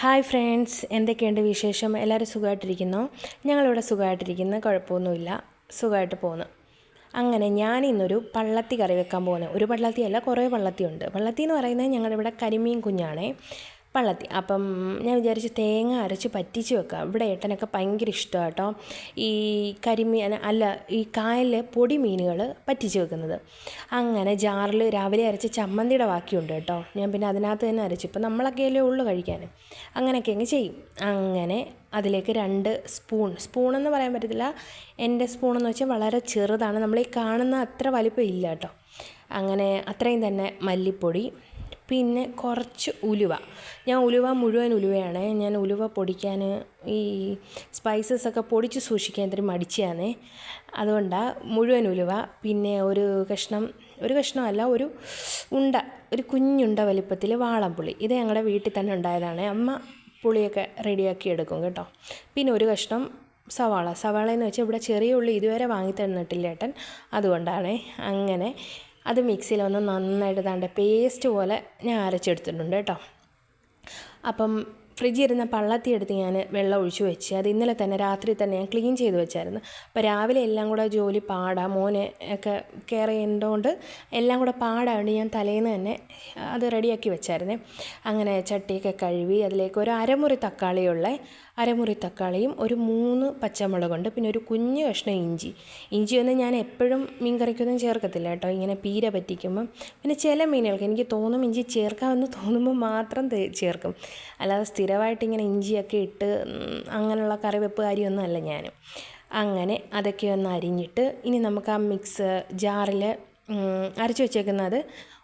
Hi friends എന്തൊക്കെയുണ്ട് വിശേഷം? എല്ലാവരും സുഖമായിട്ടിരിക്കുന്നു? ഞങ്ങളിവിടെ സുഖമായിട്ടിരിക്കുന്നു കുഴപ്പമൊന്നുമില്ല. സുഖമായിട്ട് പോകുന്നു. അങ്ങനെ ഞാൻ ഇന്നൊരു പള്ളത്തി കറി വെക്കാൻ പോകുന്നത് ഒരു പള്ളത്തി അല്ല കുറേ പള്ളത്തിയുണ്ട്. പള്ളത്തി എന്ന് പറയുന്നത് ഞങ്ങളുടെ ഇവിടെ കരിമീൻ കുഞ്ഞാണേ. പള്ളത്തി. അപ്പം ഞാൻ വിചാരിച്ചു തേങ്ങ അരച്ച് പറ്റിച്ച് വെക്കാം. ഇവിടെ ഏട്ടനൊക്കെ ഭയങ്കര ഇഷ്ടമാണ് കേട്ടോ ഈ കരിമീൻ അല്ല ഈ കായലിലെ പൊടി മീനുകൾ പറ്റിച്ച് വെക്കുന്നത്. അങ്ങനെ ജാറിൽ രാവിലെ അരച്ച ചമ്മന്തിയുടെ ബാക്കിയുണ്ട് കേട്ടോ ഞാൻ പിന്നെ അതിനകത്ത് തന്നെ അരച്ചു. ഇപ്പം നമ്മളൊക്കെ അല്ലേ ഉള്ളു കഴിക്കാൻ. അങ്ങനെയൊക്കെ അങ്ങ് ചെയ്യും. അങ്ങനെ അതിലേക്ക് രണ്ട് സ്പൂൺ. സ്പൂണെന്ന് പറയാൻ പറ്റത്തില്ല. എന്റെ സ്പൂണെന്ന് വെച്ചാൽ വളരെ ചെറുതാണ്. നമ്മൾ ഈ കാണുന്ന അത്ര വലിപ്പം ഇല്ല കേട്ടോ അങ്ങനെ അത്രയും തന്നെ മല്ലിപ്പൊടി പിന്നെ കുറച്ച് ഉലുവ. ഞാൻ ഉലുവ മുഴുവൻ ഉലുവയാണ്. ഞാൻ ഉലുവ പൊടിക്കാൻ ഈ സ്പൈസസ് ഒക്കെ പൊടിച്ച് സൂക്ഷിക്കാൻ ഇത്തിരി മടിച്ചാണ്. അതുകൊണ്ടാണ് മുഴുവൻ ഉലുവ പിന്നെ ഒരു കഷ്ണം ഒരു കഷ്ണമല്ല ഒരു ഉണ്ട ഒരു കുഞ്ഞുണ്ട വലിപ്പത്തിൽ വാളംപുളി. ഇത് ഞങ്ങളുടെ വീട്ടിൽ തന്നെ ഉണ്ടായതാണ്. അമ്മ പുളിയൊക്കെ റെഡിയാക്കി എടുക്കും കേട്ടോ. പിന്നെ ഒരു കഷ്ണം സവാള. സവാള എന്ന് വെച്ചാൽ ഇവിടെ ചെറിയ ഉള്ളി ഇതുവരെ വാങ്ങി തന്നിട്ടില്ല ഏട്ടൻ. അതുകൊണ്ടാണ് അങ്ങനെ അത് മിക്സിയിൽ ഒന്ന് നന്നായിട്ട് താണ്ട പേസ്റ്റ് പോലെ ഞാൻ അരച്ചെടുത്തിട്ടുണ്ട് കേട്ടോ. അപ്പം ഫ്രിഡ്ജിൽ ഇരുന്ന പള്ളത്തി എടുത്ത് ഞാൻ വെള്ളം ഒഴിച്ചു വെച്ച് അത് ഇന്നലെ തന്നെ രാത്രി തന്നെ ഞാൻ ക്ലീൻ ചെയ്ത് വെച്ചായിരുന്നു. അപ്പോൾ രാവിലെ എല്ലാം കൂടെ ജോലി പാടാ മോനെ ഒക്കെ കെയർ ചെയ്യുന്നതുകൊണ്ട് എല്ലാം കൂടെ പാടാണ്ട് ഞാൻ തലേന്ന് തന്നെ അത് റെഡിയാക്കി വെച്ചായിരുന്നേ. അങ്ങനെ ചട്ടിയൊക്കെ കഴുകി അതിലേക്ക് ഒരു അരമുറി തക്കാളിയുള്ള അരമുറി തക്കാളിയും ഒരു മൂന്ന് പച്ചമുളകുണ്ട് പിന്നെ ഒരു കുഞ്ഞ് കഷ്ണം ഇഞ്ചി. ഇഞ്ചിയൊന്നും ഞാൻ എപ്പോഴും മീൻ കറിക്കൊന്നും ചേർക്കത്തില്ല കേട്ടോ. ഇങ്ങനെ പീര പറ്റിക്കുമ്പം പിന്നെ ചില മീനുകൾക്ക് എനിക്ക് തോന്നും ഇഞ്ചി ചേർക്കാമെന്ന് തോന്നുമ്പോൾ മാത്രം ചേർക്കും. അല്ലാതെ സ്ഥിരമായിട്ട് ഇങ്ങനെ ഇഞ്ചിയൊക്കെ ഇട്ട് അങ്ങനെയുള്ള കറിവെപ്പ് കാര്യമൊന്നും അല്ല ഞാൻ. അങ്ങനെ അതൊക്കെ ഒന്ന് അരിഞ്ഞിട്ട് ഇനി നമുക്ക് ആ മിക്സ് ജാറിൽ അരച്ചു വെച്ചേക്കുന്നത്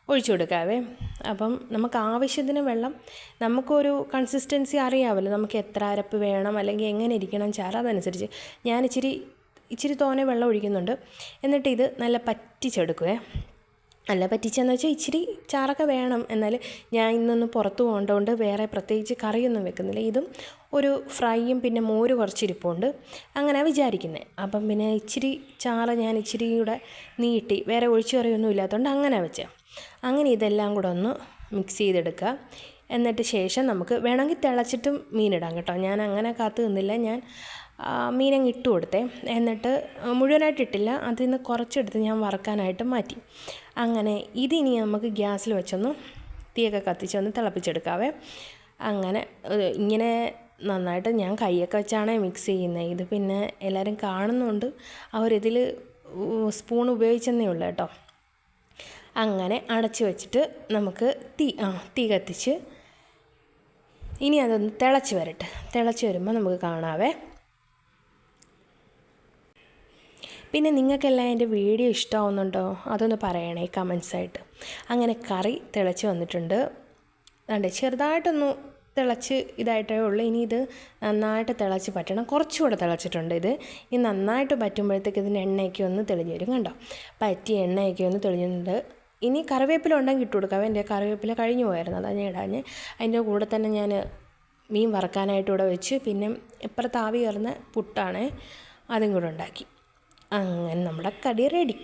ഒഴിച്ചു കൊടുക്കാവേ. അപ്പം നമുക്ക് ആവശ്യത്തിന് വെള്ളം നമുക്കൊരു കൺസിസ്റ്റൻസി അറിയാമല്ലോ നമുക്ക് എത്ര അരപ്പ് വേണം അല്ലെങ്കിൽ എങ്ങനെ ഇരിക്കണം ചാറ് അതനുസരിച്ച്. ഞാൻ ഇച്ചിരി ഇച്ചിരി തോനെ വെള്ളം ഒഴിക്കുന്നുണ്ട്. എന്നിട്ട് ഇത് നല്ല പറ്റിച്ചെടുക്കുവേ. അല്ല പറ്റിച്ചെന്ന് വെച്ചാൽ ഇച്ചിരി ചാറൊക്കെ വേണം. എന്നാൽ ഞാൻ ഇന്നൊന്ന് പുറത്ത് പോകേണ്ടതുകൊണ്ട് വേറെ പ്രത്യേകിച്ച് കറിയൊന്നും വെക്കുന്നില്ല. ഇതും ഒരു ഫ്രൈയും പിന്നെ മോര് കുറച്ചിരിപ്പുണ്ട്. അങ്ങനെ വിചാരിക്കുന്നത് അപ്പം പിന്നെ ഇച്ചിരി ചാറ് ഞാൻ ഇച്ചിരി കൂടെ നീട്ടി വേറെ ഒഴിച്ചു കറിയൊന്നും ഇല്ലാത്തതുകൊണ്ട് അങ്ങനെ വെച്ചേ. അങ്ങനെ ഇതെല്ലാം കൂടെ ഒന്ന് മിക്സ് ചെയ്തെടുക്കുക എന്നിട്ട് ശേഷം നമുക്ക് വേണമെങ്കിൽ തിളച്ചിട്ടും മീനിടാം കേട്ടോ. ഞാൻ അങ്ങനെ കാത്തു നിന്നില്ല. ഞാൻ മീനങ്ങ് ഇട്ട് കൊടുത്തേ. എന്നിട്ട് മുഴുവനായിട്ട് ഇട്ടില്ല. അതിൽ നിന്ന് കുറച്ചെടുത്ത് ഞാൻ വറക്കാനായിട്ട് മാറ്റി. അങ്ങനെ ഇതിനി നമുക്ക് ഗ്യാസിൽ വെച്ചൊന്ന് തീയൊക്കെ കത്തിച്ചൊന്ന് തിളപ്പിച്ചെടുക്കാവേ. അങ്ങനെ ഇങ്ങനെ നന്നായിട്ട് ഞാൻ കൈയൊക്കെ വെച്ചാണ് മിക്സ് ചെയ്യുന്നത് ഇത് പിന്നെ എല്ലാവരും കാണുന്നുണ്ട്. അവരിതിൽ സ്പൂൺ ഉപയോഗിച്ചെന്നേ ഉള്ളൂ കേട്ടോ. അങ്ങനെ അടച്ച് വെച്ചിട്ട് നമുക്ക് തീ ആ തീ കത്തിച്ച് ഇനി അതൊന്ന് തിളച്ച് വരട്ടെ. തിളച്ച് വരുമ്പോൾ നമുക്ക് കാണാവേ. പിന്നെ നിങ്ങൾക്കെല്ലാം എന്റെ വീഡിയോ ഇഷ്ടമാവുന്നുണ്ടോ? അതൊന്ന് പറയണേ കമൻസായിട്ട്. അങ്ങനെ കറി തിളച്ച് വന്നിട്ടുണ്ട്. അതെ ചെറുതായിട്ടൊന്ന് തിളച്ച് ഇതായിട്ടേ ഉള്ളൂ. ഇനി ഇത് നന്നായിട്ട് തിളച്ച് പറ്റണം. കുറച്ചുകൂടെ തിളച്ചിട്ടുണ്ട് ഇത്. ഇനി നന്നായിട്ട് പറ്റുമ്പോഴത്തേക്ക് ഇതിന് എണ്ണയൊക്കെ ഒന്ന് തെളിഞ്ഞ് വരും കണ്ടോ? പറ്റിയ എണ്ണയൊക്കെ ഒന്ന് തെളിഞ്ഞിട്ടുണ്ട്. ഇനി കറിവേപ്പില ഉണ്ടെങ്കിൽ ഇട്ട് കൊടുക്കാം. എന്റെ കറിവേപ്പില കഴിഞ്ഞു പോയായിരുന്നു. അതാണ് ഞാൻ ഇടാഞ്ഞ്. അതിന്റെ കൂടെ തന്നെ ഞാൻ മീൻ വറക്കാനായിട്ട് ഇവിടെ വെച്ച് പിന്നെ ഇപ്പുറത്ത് താവി കയറുന്ന പുട്ടാണ്. അതും കൂടെ ഉണ്ടാക്കി. അങ്ങനെ നമ്മുടെ കടി റെഡി